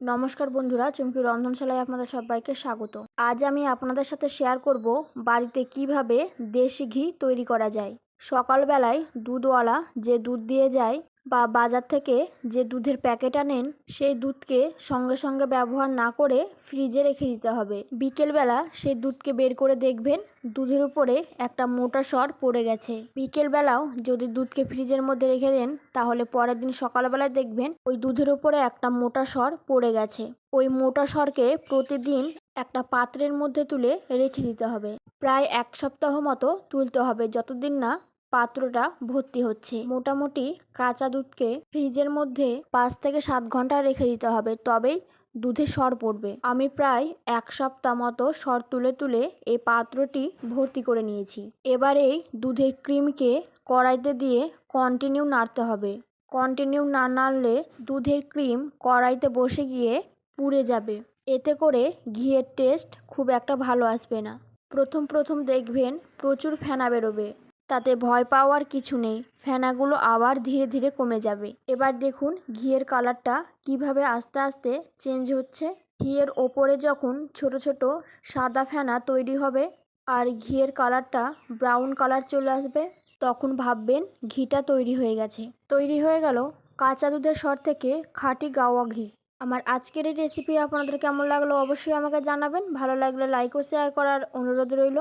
নমস্কার বন্ধুরা, চুমকি রন্ধনশালায় আপনাদের সবাইকে স্বাগত। আজ আমি আপনাদের সাথে শেয়ার করব বাড়িতে কীভাবে দেশি ঘি তৈরি করা যায়। সকালবেলায় দুধওয়ালা যে দুধ দিয়ে যায় বা বাজার থেকে যে দুধের প্যাকেট আনেন, সেই দুধকে সঙ্গে সঙ্গে ব্যবহার না করে ফ্রিজে রেখে দিতে হবে। বিকেলবেলা সেই দুধকে বের করে দেখবেন, দুধের উপরে একটা মোটা সর পড়ে গেছে। বিকেলবেলাও যদি দুধকে ফ্রিজের মধ্যে রেখে দেন, তাহলে পরের দিন সকালবেলায় দেখবেন, ওই দুধের উপরে একটা মোটা সর পড়ে গেছে। ওই মোটা সরকে প্রতিদিন একটা পাত্রের মধ্যে তুলে রেখে দিতে হবে। প্রায় এক সপ্তাহ মতো তুলতে হবে, যতদিন না পাত্রটা ভর্তি হচ্ছে। মোটামুটি কাঁচা দুধকে ফ্রিজের মধ্যে পাঁচ থেকে সাত ঘণ্টা রেখে দিতে হবে, তবেই দুধে সর পড়বে। আমি প্রায় এক সপ্তাহ মতো সর তুলে তুলে এই পাত্রটি ভর্তি করে নিয়েছি। এবার এই দুধের ক্রিমকে কড়াইতে দিয়ে কন্টিনিউ নাড়তে হবে। কন্টিনিউ না নাড়লে দুধের ক্রিম কড়াইতে বসে গিয়ে পুড়ে যাবে। এতে করে ঘিয়ের টেস্ট খুব একটা ভালো আসবে না। প্রথম প্রথম দেখবেন প্রচুর ফেনা বেরোবে। তাতে ভয় পাওয়ার কিছু নেই। ফেনাগুলো আবার ধীরে ধীরে কমে যাবে। এবার দেখুন ঘিয়ের কালারটা কীভাবে আস্তে আস্তে চেঞ্জ হচ্ছে। ঘিয়ের ওপরে যখন ছোট ছোট সাদা ফেনা তৈরি হবে আর ঘিয়ের কালারটা ব্রাউন কালার চলে আসবে, তখন ভাববেন ঘিটা তৈরি হয়ে গেছে। তৈরি হয়ে গেল কাঁচা দুধের সর থেকে খাঁটি গাওয়া ঘি। আমার আজকের এই রেসিপি আপনাদের কেমন লাগল অবশ্যই আমাকে জানাবেন। ভালো লাগলে লাইক ও শেয়ার করার অনুরোধ রইল।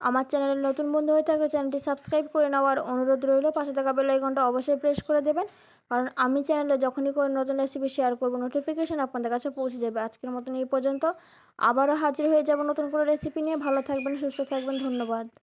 আমার চ্যানেলে নতুন বন্ধু হয়ে থাকলে চ্যানেলটি সাবস্ক্রাইব করে নেওয়ার অনুরোধ রইল, পাশে থাকা বেল আইকনটা অবশ্যই প্রেস করে দেবেন। কারণ আমি চ্যানেলে যখনই কোনো নতুন রেসিপি শেয়ার করব নোটিফিকেশান আপনাদের কাছে পৌঁছে যাবে। আজকের মতন এই পর্যন্ত। আবারও হাজির হয়ে যাব নতুন কোনো রেসিপি নিয়ে। ভালো থাকবেন, সুস্থ থাকবেন। ধন্যবাদ।